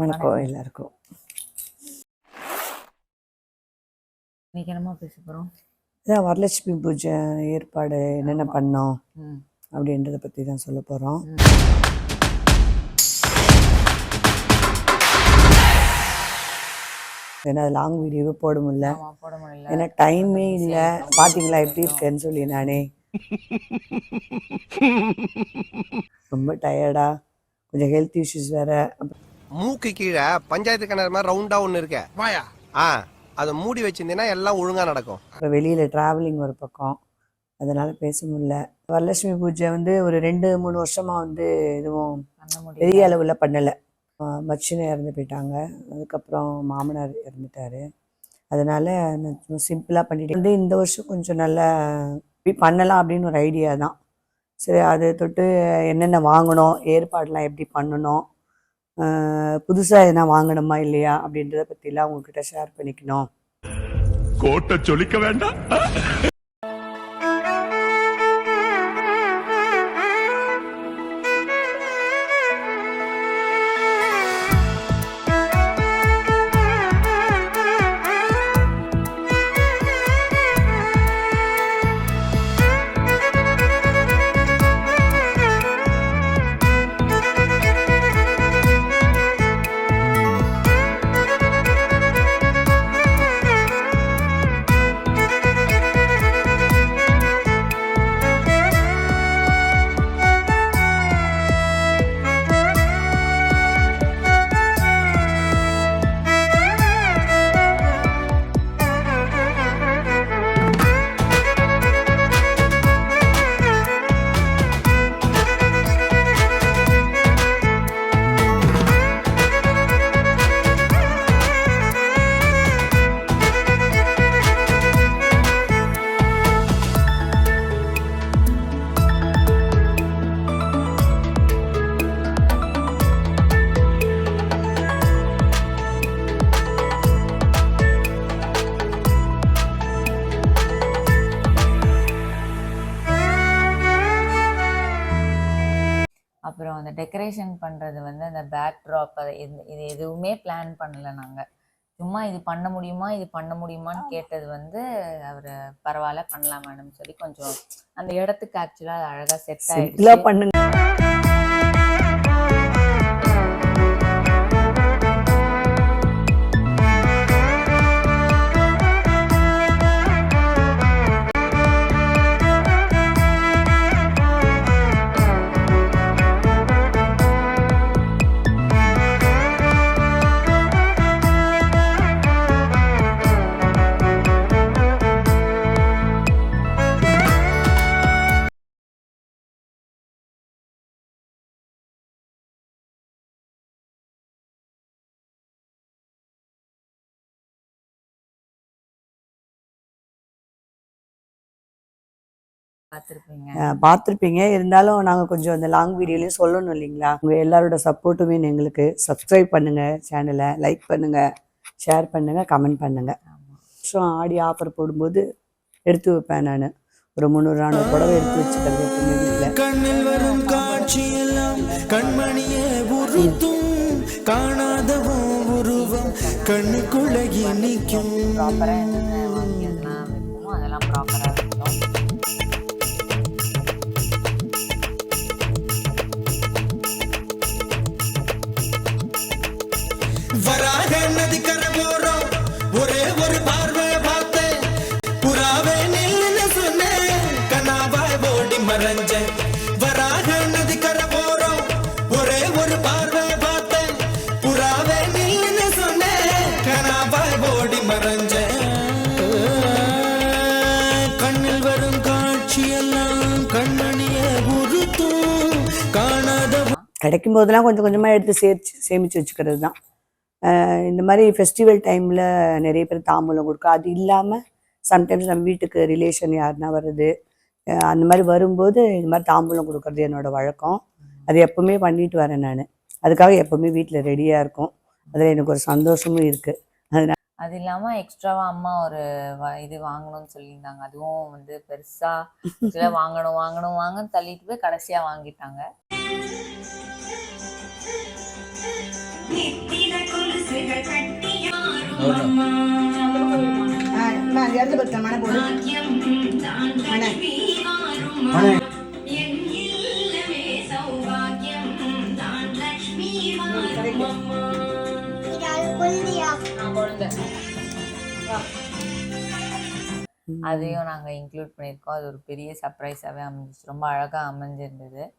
வணக்கம். எல்லாருக்கும். இன்னைக்கு என்னமா பேச போறோம்? இதான் வரலட்சுமி பூஜை ஏற்பாடு என்னென்ன பண்ணோம். அப்படின்றத பற்றி தான் சொல்ல போகிறோம் ஏன்னா லாங் வீடியோவே போட முடியல. ஆமா போட முடியல. ஏன்னா டைமே இல்லை. பார்த்தீங்களா எப்படி இருக்கேன்னு சொல்லி நானே. ரொம்ப டயர்டா கொஞ்சம் ஹெல்த் இஷ்யூஸ் வேற. மூக்கு கீழே பஞ்சாயத்து கிணறு மாதிரி ரவுண்டா ஒண்ணு இருக்க. வாயா? ஆ அதை மூடி வச்சிருந்தீங்கன்னா எல்லாம் ஒழுங்கா நடக்கும். இப்போ வெளியில் ட்ராவலிங் ஒரு பக்கம். அதனால பேச முடியல. வரலட்சுமி பூஜை வந்து ஒரு ரெண்டு மூணு வருஷமா வந்து எதுவும் பண்ண முடியல. பெரிய அளவில் பண்ணலை. மச்சினை இறந்து போயிட்டாங்க. அதுக்கப்புறம் மாமனார் இறந்துட்டாரு. அதனால நான் சிம்பிளாக பண்ணிட்டேன். வந்து இந்த வருஷம் கொஞ்சம் நல்லா இப்படி பண்ணலாம் அப்படின்னு ஒரு ஐடியா தான். சரி அதை தொட்டு என்னென்ன வாங்கணும் ஏற்பாடெலாம் எப்படி பண்ணணும் புதுசாக எதனா வாங்கணுமா இல்லையா அப்படின்றத பற்றிலாம் உங்ககிட்ட ஷேர் பண்ணிக்கணும். கோட்டை சொல்லிக்க வேண்டாம். அப்புறம் அந்த டெக்கரேஷன் பண்றது வந்து அந்த பேக் ட்ராப் இது இது எதுவுமே பிளான் பண்ணல நாங்க. சும்மா இது பண்ண முடியுமா இது பண்ண முடியுமான்னு கேட்டது வந்து அவர் பரவாயில்ல பண்ணலாம் மேடம் சொல்லி கொஞ்சம் அந்த இடத்துக்கு ஆக்சுவலா அழகா செட் ஆயிடுச்சு. பண்ணுங்க. பார்த்துருப்பீங்க இருந்தாலும் நாங்கள் கொஞ்சம் அந்த லாங் வீடியோலையும் சொல்லணும் இல்லைங்களா? உங்கள் எல்லாரோட சப்போர்ட்டுமே எங்களுக்கு. சப்ஸ்கிரைப் பண்ணுங்கள் சேனலை லைக் பண்ணுங்கள் ஷேர் பண்ணுங்கள் கமெண்ட் பண்ணுங்கள் வருஷம் ஆடி ஆஃபர் போடும்போது எடுத்து வைப்பேன் நான். ஒரு முந்நூறு நானூறு புடவை எடுத்து வச்சுக்கிறது எப்பவுமே வீட்டில் கண்ணில் வரும் காட்சியெல்லாம் கண்மணியே உறுத்தும் காணாதவும் உருவம் கண்ணுக்குள்ள நிற்கும். ப்ராப்பரா என்னென்ன வாங்கி அதெல்லாம் வைப்போமோ அதெல்லாம் ப்ராப்பரா ஓடி கண்ணில் வரும் காட்சியெல்லாம் உறுத்தும் கிடைக்கும் போதெல்லாம் கொஞ்சம் கொஞ்சமாக எடுத்து சேர்த்து சேமித்து வச்சுக்கிறது தான். இந்த மாதிரி ஃபெஸ்டிவல் டைமில் நிறைய பேர் தாம்பூலம் கொடுக்கும் அது இல்லாமல் சம்டைம்ஸ் நம்ம வீட்டுக்கு ரிலேஷன் யாருன்னா வருது அந்த மாதிரி வரும்போது இந்த மாதிரி தாம்பூலம் கொடுக்கறது என்னோடய வழக்கம். அது எப்பவுமே பண்ணிட்டு வரேன் நான். அதுக்காக எப்பவுமே வீட்டில் ரெடியாக இருக்கும். அதில் எனக்கு ஒரு சந்தோஷமும் இருக்குது அதனால அது இல்லாம எக்ஸ்ட்ராவா அம்மா ஒரு வ- இது வாங்கணும்னு சொல்லியிருந்தாங்க. அதுவும் வந்து பெருசா actually வாங்கணும் வாங்கணும் வாங்கன்னு தள்ளிட்டு போய் கடைசியா வாங்கிட்டாங்க. மனை போடு அதையும் நாங்க இன்க்ளூட் பண்ணியிருக்கோம். அது ஒரு பெரிய சர்ப்ரைஸாவே அமைஞ்சிச்சு. ரொம்ப அழகா அமைஞ்சிருந்தது.